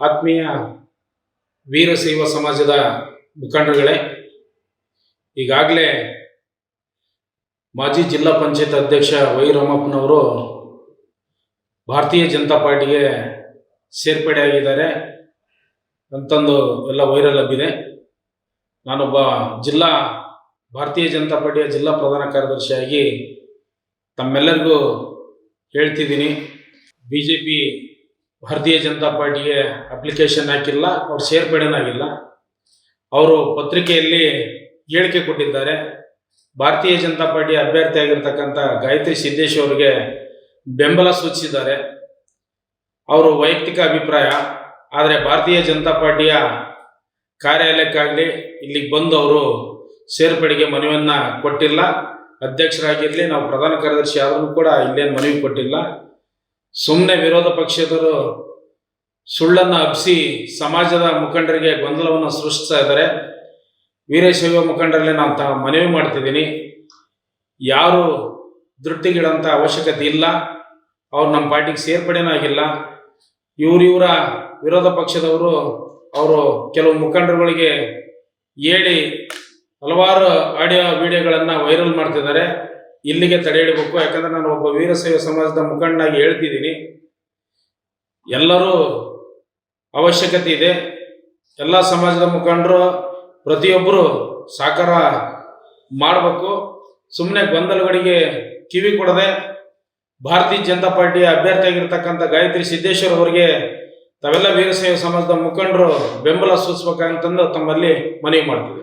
ಆತ್ಮೀಯ ವೀರಶೈವ ಸಮಾಜದ ಮುಖಂಡರುಗಳೇ, ಈಗಾಗಲೇ ಮಾಜಿ ಜಿಲ್ಲಾ ಪಂಚಾಯತ್ ಅಧ್ಯಕ್ಷ ವೈ ರಾಮಪ್ಪನವರು ಭಾರತೀಯ ಜನತಾ ಪಾರ್ಟಿಗೆ ಸೇರ್ಪಡೆ ಆಗಿದ್ದಾರೆ ಅಂತಂದು ಎಲ್ಲ ವೈರಲ್ ಆಗಿದೆ ನಾನೊಬ್ಬ ಜಿಲ್ಲಾ, ಭಾರತೀಯ ಜನತಾ ಪಾರ್ಟಿಯ ಜಿಲ್ಲಾ ಪ್ರಧಾನ ಕಾರ್ಯದರ್ಶಿಯಾಗಿ ತಮ್ಮೆಲ್ಲರಿಗೂ ಹೇಳ್ತಿದ್ದೀನಿ. ಬಿ ಜೆ ಪಿ ಭಾರತೀಯ ಜನತಾ ಪಾರ್ಟಿಗೆ ಅಪ್ಲಿಕೇಶನ್ ಹಾಕಿಲ್ಲ, ಅವ್ರು ಸೇರ್ಪಡೆನಾಗಿಲ್ಲ ಅವರು ಪತ್ರಿಕೆಯಲ್ಲಿ ಹೇಳಿಕೆ ಕೊಟ್ಟಿದ್ದಾರೆ. ಭಾರತೀಯ ಜನತಾ ಪಾರ್ಟಿ ಅಭ್ಯರ್ಥಿ ಆಗಿರ್ತಕ್ಕಂಥ ಗಾಯತ್ರಿ ಸಿದ್ದೇಶ್ ಅವರಿಗೆ ಬೆಂಬಲ ಸೂಚಿಸಿದ್ದಾರೆ. ಅವರು ವೈಯಕ್ತಿಕ ಅಭಿಪ್ರಾಯ, ಆದರೆ ಭಾರತೀಯ ಜನತಾ ಪಾರ್ಟಿಯ ಕಾರ್ಯಾಲಯಕ್ಕಾಗಲಿ ಇಲ್ಲಿಗೆ ಬಂದು ಅವರು ಸೇರ್ಪಡೆಗೆ ಮನವಿಯನ್ನು ಕೊಟ್ಟಿಲ್ಲ. ಅಧ್ಯಕ್ಷರಾಗಿರಲಿ, ನಾವು ಪ್ರಧಾನ ಕಾರ್ಯದರ್ಶಿ ಆದರೂ ಕೂಡ ಇಲ್ಲೇನು ಮನವಿ ಕೊಟ್ಟಿಲ್ಲ. ಸುಮ್ಮನೆ ವಿರೋಧ ಪಕ್ಷದವರು ಸುಳ್ಳನ್ನು ಹಬ್ಬಿಸಿ ಸಮಾಜದ ಮುಖಂಡರಿಗೆ ಗೊಂದಲವನ್ನು ಸೃಷ್ಟಿಸ್ತಾ ಇದ್ದಾರೆ. ವೀರಶೈವ ಮುಖಂಡರಲ್ಲಿ ನಾನು ತ ಮನವಿ ಮಾಡ್ತಿದ್ದೀನಿ. ಯಾರು ದೃಷ್ಟಿಗಿಡಂಥ ಅವಶ್ಯಕತೆ ಇಲ್ಲ. ಅವ್ರು ನಮ್ಮ ಪಾರ್ಟಿಗೆ ಸೇರ್ಪಡೆನೂ ಆಗಿಲ್ಲ. ಇವರಿವರ ವಿರೋಧ ಪಕ್ಷದವರು ಅವರು ಕೆಲವು ಮುಖಂಡರುಗಳಿಗೆ ಹೇಳಿ ಹಲವಾರು ಆಡಿಯೋ ವಿಡಿಯೋಗಳನ್ನು ವೈರಲ್ ಮಾಡ್ತಿದ್ದಾರೆ. ಇಲ್ಲಿಗೆ ತಡೆ ಹಿಡಬೇಕು ಯಾಕಂದ್ರೆ ನಾನು ಒಬ್ಬ ವೀರಶೈವ ಸಮಾಜದ ಮುಖಂಡನಾಗಿ ಹೇಳ್ತಿದ್ದೀನಿ. ಎಲ್ಲರೂ ಅವಶ್ಯಕತೆ ಇದೆ. ಎಲ್ಲ ಸಮಾಜದ ಮುಖಂಡರು ಪ್ರತಿಯೊಬ್ಬರು ಸಾಕಾರ ಮಾಡಬೇಕು. ಸುಮ್ಮನೆ ಗೊಂದಲಗಳಿಗೆ ಕಿವಿ ಕೊಡದೆ ಭಾರತೀಯ ಜನತಾ ಪಾರ್ಟಿಯ ಅಭ್ಯರ್ಥಿಯಾಗಿರ್ತಕ್ಕಂಥ ಗಾಯತ್ರಿ ಸಿದ್ದೇಶ್ವರ್ ಅವರಿಗೆ ತಾವೆಲ್ಲ ವೀರಶೈವ ಸಮಾಜದ ಮುಖಂಡರು ಬೆಂಬಲ ಸೂಚಿಸಬೇಕಂತಂದು ತಮ್ಮಲ್ಲಿ ಮನವಿ ಮಾಡ್ತೀವಿ